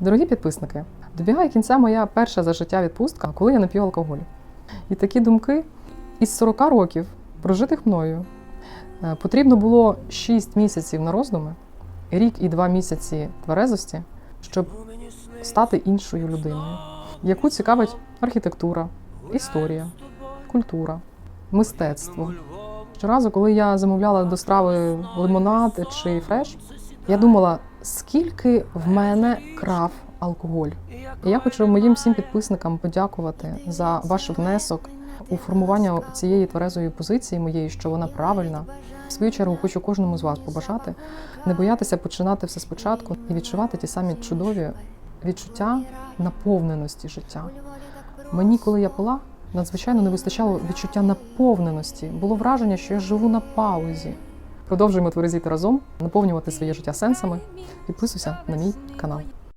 Дорогі підписники, добігає кінця моя перша за життя відпустка, коли я не п'ю алкоголь. І такі думки із 40 років, прожитих мною, е, потрібно було 6 місяців на роздуми, рік і 2 місяці тверезості, щоб стати іншою людиною, яку цікавить архітектура, історія, культура, мистецтво. Щоразу, коли я замовляла до страви лимонад чи фреш, я думала, скільки в мене крав алкоголь. І я хочу моїм всім підписникам подякувати за ваш внесок у формування цієї тверезої позиції моєї, що вона правильна. В свою чергу хочу кожному з вас побажати не боятися починати все спочатку і відчувати ті самі чудові відчуття наповненості життя. Мені, коли я пила, надзвичайно не вистачало відчуття наповненості. Було враження, що я живу на паузі. Продовжуємо тверезіти разом, наповнювати своє життя сенсами. Підписуйся на мій канал.